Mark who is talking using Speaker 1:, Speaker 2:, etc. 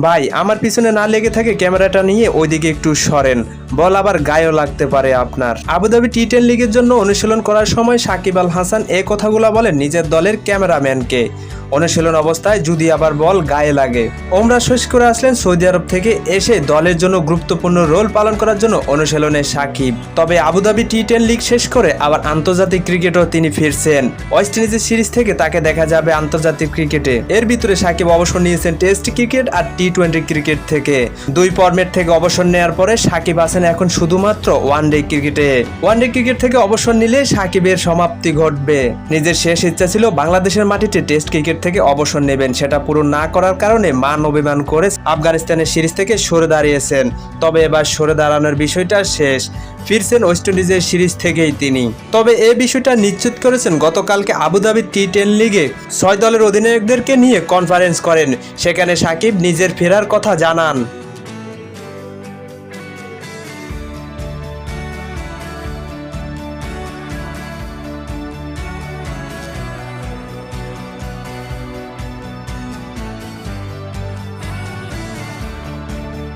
Speaker 1: ভাই, আমার পিছনে না লেগে থাকে ক্যামেরাটা নিয়ে ওইদিকে একটু সরেন। বল আবার গায়েও লাগতে পারে আপনার। আবুধাবি টি টেন লিগের জন্য অনুশীলন করার সময় সাকিব আল হাসান এ কথাগুলো বলেন নিজের দলের ক্যামেরাম্যানকে। অনুশীলন অবস্থায় যদি আবার বল গায়ে লাগে। ওমরা শেষ করে আসলেন সৌদি আরব থেকে এসে দলের জন্য গুরুত্বপূর্ণ রোল পালন করার জন্য অনুশীলনে সাকিব। তবে আবুধাবি টি টেন লিগ শেষ করে আবার আন্তর্জাতিক ক্রিকেটও তিনি ফিরছেন। ওয়েস্ট ইন্ডিজের সিরিজ থেকে তাকে দেখা যাবে আন্তর্জাতিক ক্রিকেটে। এর ভিতরে সাকিব অবসর নিয়েছেন টেস্ট ক্রিকেট আর টি টোয়েন্টি ক্রিকেট থেকে। দুই ফরম্যাট থেকে অবসর নেওয়ার পরে সাকিব আছেন এখন শুধুমাত্র ওয়ানডে ক্রিকেটে ওয়ানডে ক্রিকেট থেকে অবসর নিলে সাকিবের সমাপ্তি ঘটবে। নিজের শেষ ইচ্ছা ছিল বাংলাদেশের মাটিতে টেস্ট ক্রিকেট থেকে অবসর নেবেন। সেটা পূরণ না করার কারণে মান অভিমান করে আফগানিস্তানের সিরিজ থেকে সরে দাঁড়িয়েছেন। তবে এবার সরে দাঁড়ানোর বিষয়টা শেষ। ফিরছেন ওয়েস্ট ইন্ডিজের সিরিজ থেকেই তিনি। তবে এই বিষয়টা নিশ্চিত করেছেন, গতকালকে আবুধাবি টি টেন লিগে ছয় দলের অধিনায়কদেরকে নিয়ে কনফারেন্স করেন। সেখানে সাকিব নিজের ফেরার কথা জানান।